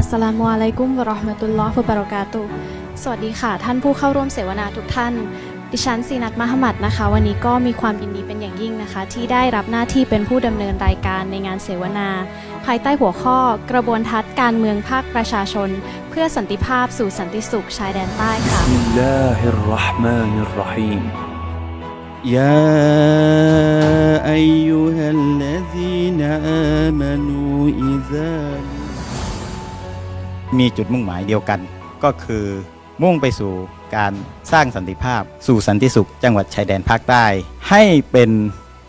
อัสสลามุอะลัยกุมวะเราะห์มะตุลลอฮ์วะบะเราะกาตุฮ์สวัสดีค่ะ ท่านผู้เข้าร่วมเสวนาทุกท่าน ดิฉันซีนัทมหมัดนะคะ วันนี้ก็มีความยินดีเป็นอย่างยิ่งนะคะ ที่ได้รับหน้าที่เป็นผู้ดำเนินรายการในงานเสวนา ภายใต้หัวข้อกระบวนทัศน์การเมืองภาคประชาชน เพื่อสันติภาพสู่สันติสุขชายแดนใต้ค่ะ بسم الله الرحمن الرحيم يا أيها الذين آمنوا إذا มีจุดมุ่งหมายเดียวกัน ก็คือมุ่งไปสู่การสร้างสันติภาพ สู่สันติสุข จังหวัดชายแดนภาคใต้ ให้เป็น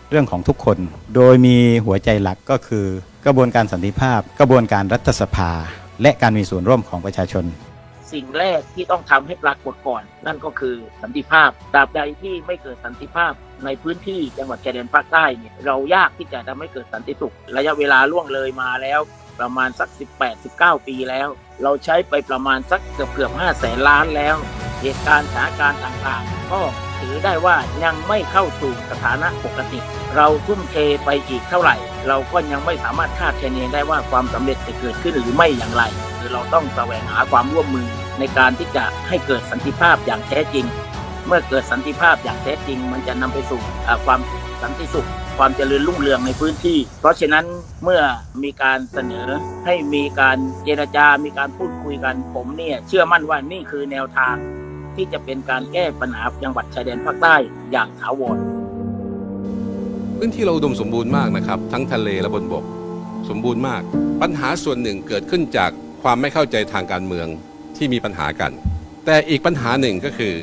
เรื่องของทุกคน โดยมีหัวใจหลักก็คือ กระบวนการสันติภาพ กระบวนการรัฐสภา และการมีส่วนร่วมของประชาชน สิ่งแรกที่ต้องทำให้ปรากฏก่อน นั่นก็คือสันติภาพตราบใดที่ไม่เกิดสันติภาพในพื้นที่จังหวัดชายแดนภาคใต้เนี่ยเรายากที่จะทำให้เกิดสันติสุข ระยะเวลาล่วงเลยมาแล้ว ประมาณสัก 18-19 ปีแล้ว เราใช้ไปประมาณสักเกือบเกือบ5แสนล้านแล้ว เหตุการณ์สถานการณ์ต่างๆ ก็ถือได้ว่ายังไม่เข้าสู่สถานะปกติ เราทุ่มเทไปอีกเท่าไหร่ เราก็ยังไม่สามารถคาดคะเนได้ว่าความสำเร็จจะเกิดขึ้นหรือไม่อย่างไร คือเราต้องแสวงหาความร่วมมือ ในการที่จะให้เกิดสันติภาพอย่างแท้จริง เมื่อเกิดสันติภาพอย่างแท้จริง มันจะนำไปสู่ความสันติสุข ความเจริญรุ่งเรืองในพื้นที่ เพราะฉะนั้นเมื่อมีการเสนอให้มีการเจรจา มีการพูดคุยกันผมเนี่ยเชื่อมั่นว่านี่คือแนวทางที่จะเป็นการแก้ปัญหาจังหวัดชายแดนภาคใต้อย่างถาวร พื้นที่เราอุดมสมบูรณ์มากนะครับ ทั้งทะเลและบนบก สมบูรณ์มาก ปัญหาส่วนหนึ่งเกิดขึ้นจากความไม่เข้าใจทางการเมือง ที่มีปัญหากัน แต่อีกปัญหาหนึ่งก็คือ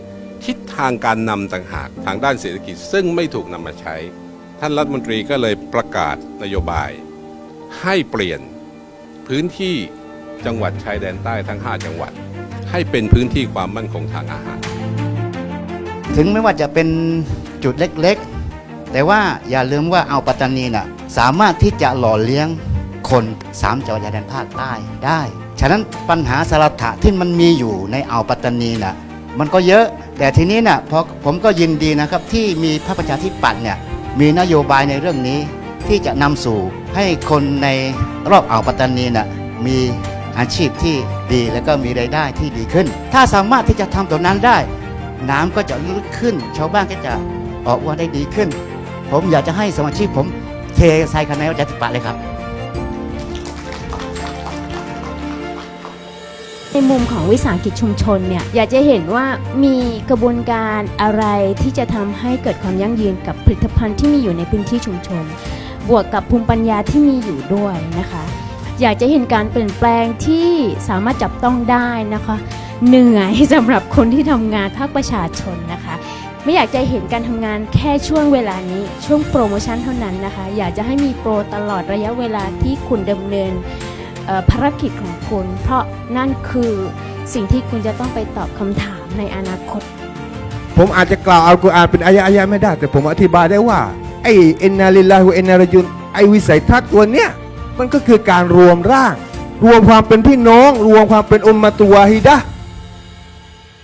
ทิศทางการนำต่างหากทางด้านเศรษฐกิจซึ่งไม่ถูกนำมาใช้ ท่านรัฐมนตรีก็เลยประกาศนโยบาย ให้เปลี่ยนพื้นที่จังหวัดชายแดนใต้ทั้ง 5 จังหวัด ให้เป็นพื้นที่ความมั่นคงทางอาหาร ถึงไม่ว่าจะเป็นจุดเล็กๆ แต่ว่าอย่าลืมว่าเอาวปัตตานีน่ะสามารถที่จะหล่อเลี้ยงคนสามจังหวัดชายแดนภาคใต้ได้ ฉะนั้นปัญหาสลับถะที่มันมีอยู่ในอ่าวปัตตานีน่ะมันก็เยอะ แต่ทีนี้น่ะพอผมก็ยินดีนะครับที่มีพระประชาธิปัตย์เนี่ยมีนโยบายในเรื่องนี้ที่จะนำสู่ให้คนในรอบอ่าวปัตตานีน่ะมีอาชีพที่ดีแล้วก็มีรายได้ที่ดีขึ้น ถ้าสามารถที่จะทำตรงนั้นได้ น้ำก็จะลึกขึ้น ชาวบ้านก็จะออกว่าได้ดีขึ้น ผมอยากจะให้สมาชิกผมเทใส่คะแนนประชาธิปัตย์เลยครับ ในมุมของวิสาหกิจชุมชนเนี่ยอยากจะเห็นว่ามีกระบวนการอะไรที่จะทำให้เกิดความยั่งยืนกับผลิตภัณฑ์ที่มีอยู่ในพื้นที่ชุมชน บวกกับภูมิปัญญาที่มีอยู่ด้วยนะคะ อยากจะเห็นการเปลี่ยนแปลงที่สามารถจับต้องได้นะคะ เหนื่อยสำหรับคนที่ทำงานภาคประชาชนนะคะ ไม่อยากจะเห็นการทำงานแค่ช่วงเวลานี้ช่วงโปรโมชั่นเท่านั้นนะคะ อยากจะให้มีโปรตลอดระยะเวลาที่คุณดำเนิน ภารกิจของคุณ เพราะนั่นคือสิ่งที่คุณจะต้องไปตอบคำถามในอนาคต ผมอาจจะกล่าวอัลกุรอานเป็นอายะอายะไม่ได้ แต่ผมอธิบายได้ว่าไอ้เอ็นนาลิลลาฮุเอ็นนาราจุนไอ้วิสัยทัศน์ตัวเนี้ยมันก็คือการรวมร่าง รวมความเป็นพี่น้อง รวมความเป็นอุมมะตุวาฮิดะห์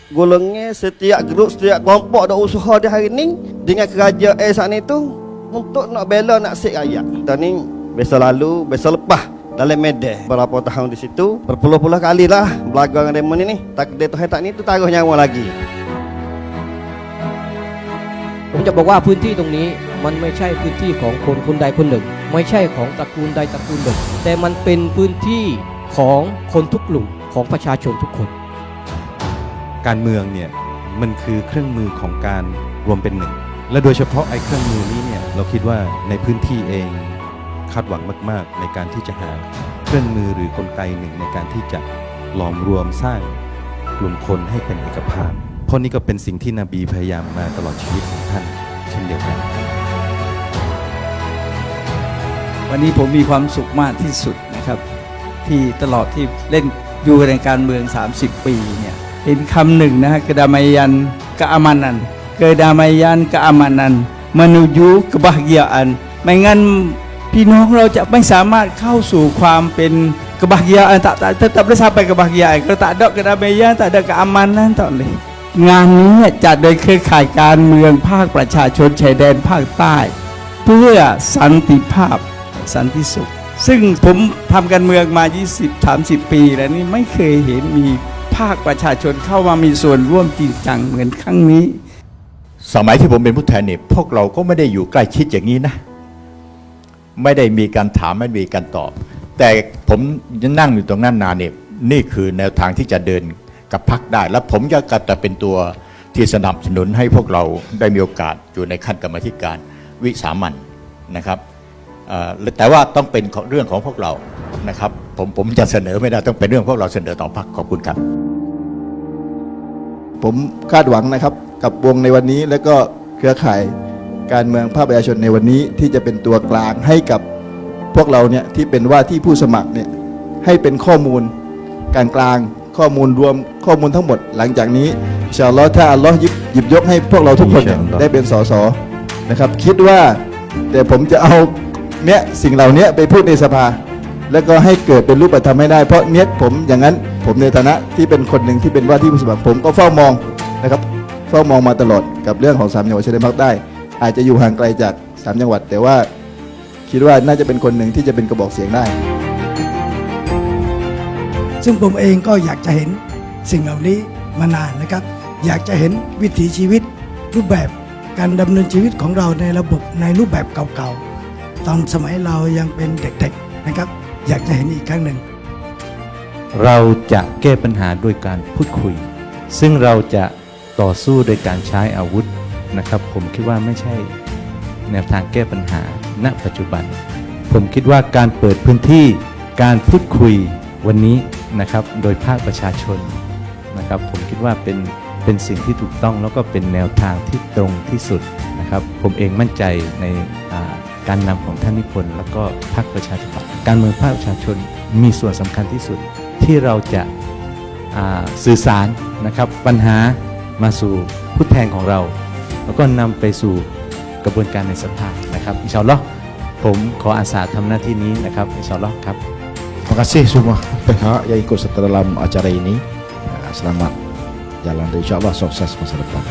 Golongnya setiap grup, setiap kelompok ada usaha di hari ni dengan kerajaan saat ni tu untuk nak bela nak sik rakyat. Kita ni biasa lalu, biasa lepas dalam medan berapa tahun di situ berpuluh-puluh kali lah belajar dengan demo ni ni takdir Tuhan tak ni tu taruh nyawa lagi ผมจะบอกว่าพื้นที่ตรงนี้มันไม่ใช่พื้นที่ของคนคนใดคนหนึ่ง ไม่ใช่ของตระกูลใดตระกูลหนึ่ง แต่มันเป็นพื้นที่ของคนทุกกลุ่มของประชาชนทุกคน การเมืองเนี่ยมันคือเครื่องมือของการรวมเป็นหนึ่ง และโดยเฉพาะไอ้เครื่องมือนี้เนี่ยเราคิดว่าในพื้นที่เอง คาดหวังมาก ๆ ในการที่จะหาเครื่องมือหรือกลไกหนึ่งในการที่จะหลอมรวมสร้างกลุ่มคนให้เป็นเอกภาพ เพราะนี่ก็เป็นสิ่งที่นบีพยายามมาตลอดชีวิตของท่าน เช่นเดียวกัน วันนี้ผมมีความสุขมากที่สุดนะครับ ที่ตลอดที่เล่นอยู่ในการเมือง 30 ปีเนี่ยเห็นคำหนึ่งนะฮะกระดามายันกะอามานันกระดา มายันกะอามานันมนุยุกะบาฮเกียอันไม่งั้นพี่น้องเราจะไม่สามารถเข้าสู่ความเป็น kebahagiaan tak tak tetap boleh sampai kebahagiaan kalau tak ada kedamaian tak ada keamanan tak boleh งานนี้จัดโดยเครือข่ายการเมืองภาคประชาชนชายแดนภาคใต้ เพื่อสันติภาพสันติสุข ซึ่งผมทำการเมืองมา 20-30 ปี แล้วนี่ไม่เคยเห็นมีภาคประชาชนเข้ามามีส่วนร่วมจริงจังเหมือนครั้งนี้ สมัยที่ผมเป็นผู้แทนเนี่ยพวกเราก็ไม่ได้อยู่ใกล้ชิดอย่างนี้นะ ไม่ได้มีการถามไม่มีการตอบ แต่ผมนั่งอยู่ตรงนั้นนานเนี่ยนี่คือแนวทางที่จะเดินกับพักได้ และผมจะกจะเป็นตัวที่สนับสนุนให้พวกเราได้มีโอกาสอยู่ในขั้นกรรมธิการวิสามันนะครับแต่ว่าต้องเป็นเรื่องของพวกเรานะครับผมผมจะเสนอไม่ได้ต้องเป็นเรื่องพวกเราเสนอต่อพักขอบคุณครับผมคาดหวังนะครับกับวงในวันนี้และก็เครือข่าย การเมืองภาคประชาชนในวันนี้ที่จะเป็นตัวกลางให้กับพวกเราเนี่ยที่เป็นว่าที่ผู้สมัครเนี่ยให้เป็นข้อมูลการกลางข้อมูลรวมข้อมูลทั้งหมด หลังจากนี้ชาลอถ้าอัลลอฮ์หยิบหยิบยกให้พวกเราทุกคนเนี่ยได้เป็นสสนะครับ คิดว่าแต่ผมจะเอาเนี่ยสิ่งเหล่านี้ไปพูดในสภา แล้วก็ให้เกิดเป็นรูปธรรมให้ได้เพราะเนี้ยผมอย่างนั้นผมในฐานะที่เป็นคนหนึ่งที่เป็นว่าที่ผู้สมัครผมก็เฝ้ามองนะครับเฝ้ามองมาตลอดกับเรื่องของสามจังหวัดชายแดนภาคใต้ อาจจะอยู่ห่างไกลจากสามจังหวัด แต่ว่าคิดว่าน่าจะเป็นคนหนึ่งที่จะเป็นกระบอกเสียงได้ ซึ่งผมเองก็อยากจะเห็นสิ่งเหล่านี้มานานนะครับ อยากจะเห็นวิถีชีวิตรูปแบบการดำเนินชีวิตของเราในระบบในรูปแบบเก่าๆ ตอนสมัยเรายังเป็นเด็กๆนะครับ อยากจะเห็นอีกครั้งหนึ่ง เราจะแก้ปัญหาโดยการพูดคุย ซึ่งเราจะต่อสู้โดยการใช้อาวุธ นะครับ ผมคิดว่าไม่ใช่แนวทางแก้ปัญหาณปัจจุบัน ผมคิดว่าการเปิดพื้นที่การพูดคุยวันนี้นะครับ โดยภาคประชาชนนะครับ ผมคิดว่าเป็นเป็นสิ่งที่ถูกต้องแล้วก็เป็นแนวทางที่ตรงที่สุดนะครับ ผมเองมั่นใจในการนำของท่านนิพนธ์แล้วก็พรรคประชาธิปัตย์การเมืองภาคประชาชนมีส่วนสำคัญที่สุดที่เราจะาสื่อสารนะครับปัญหามาสู่ผู้แทนของเรา แล้วก็นำไปสู่กระบวนการในสภานะครับอินชาอัลลอฮ์ผมขออาสาทำหน้าที่นี้นะครับอินชาอัลลอฮ์ครับ Terima kasih semua pihak yang ikut serta dalam acara ini. Selamat jalan dan insyaAllah sukses masa depan.